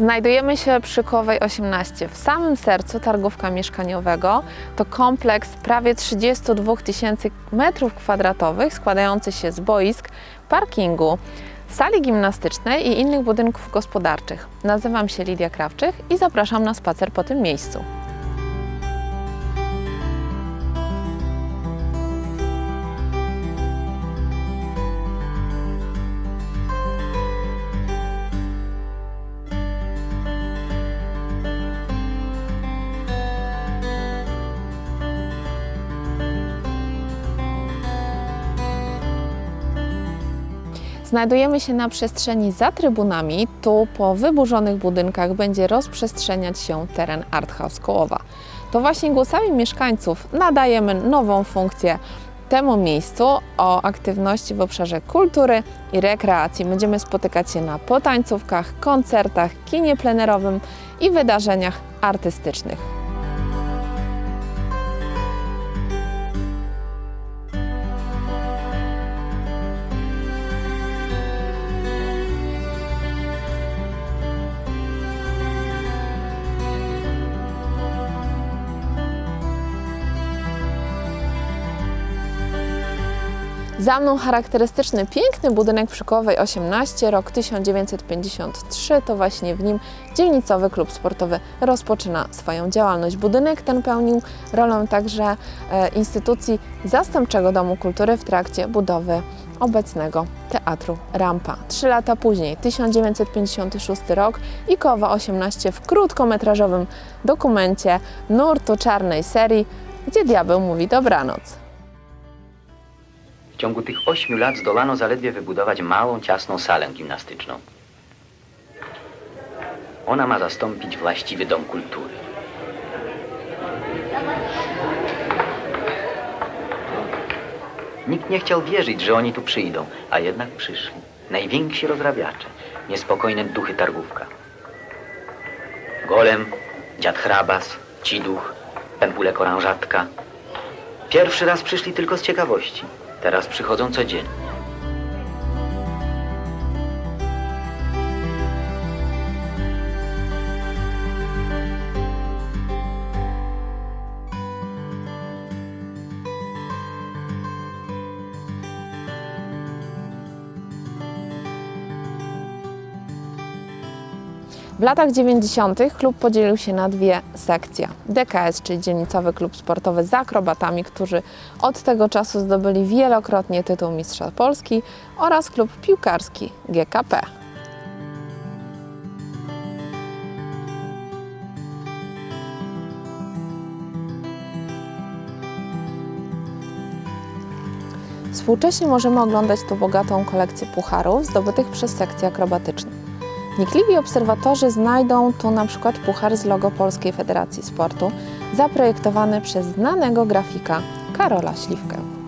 Znajdujemy się przy Kowej 18, w samym sercu targówka mieszkaniowego. To kompleks prawie 32 tysięcy metrów kwadratowych składający się z boisk, parkingu, sali gimnastycznej i innych budynków gospodarczych. Nazywam się Lidia Krawczyk i zapraszam na spacer po tym miejscu. Znajdujemy się na przestrzeni za trybunami. Tu po wyburzonych budynkach będzie rozprzestrzeniać się teren Art House Kołowa. To właśnie głosami mieszkańców nadajemy nową funkcję temu miejscu o aktywności w obszarze kultury i rekreacji. Będziemy spotykać się na potańcówkach, koncertach, kinie plenerowym i wydarzeniach artystycznych. Za mną charakterystyczny, piękny budynek przy Kołowej 18, rok 1953. To właśnie w nim dzielnicowy klub sportowy rozpoczyna swoją działalność. Budynek ten pełnił rolę także e, instytucji zastępczego Domu Kultury w trakcie budowy obecnego Teatru Rampa. Trzy lata później, 1956 rok i Kowa 18 w krótkometrażowym dokumencie nurtu czarnej serii, gdzie diabeł mówi dobranoc. W ciągu tych ośmiu lat zdolano zaledwie wybudować małą, ciasną salę gimnastyczną. Ona ma zastąpić właściwy dom kultury. Nikt nie chciał wierzyć, że oni tu przyjdą, a jednak przyszli. Najwięksi rozrabiacze, niespokojne duchy targówka. Golem, dziad hrabas, ciduch, pępulek oranżatka. Pierwszy raz przyszli tylko z ciekawości. Teraz przychodzą codziennie. W latach 90. klub podzielił się na dwie sekcje. DKS, czyli dzielnicowy klub sportowy z akrobatami, którzy od tego czasu zdobyli wielokrotnie tytuł Mistrza Polski oraz klub piłkarski GKP. Współcześnie możemy oglądać tu bogatą kolekcję pucharów zdobytych przez sekcję akrobatyczną. Wnikliwi obserwatorzy znajdą tu na przykład puchar z logo Polskiej Federacji Sportu, zaprojektowany przez znanego grafika Karola Śliwkę.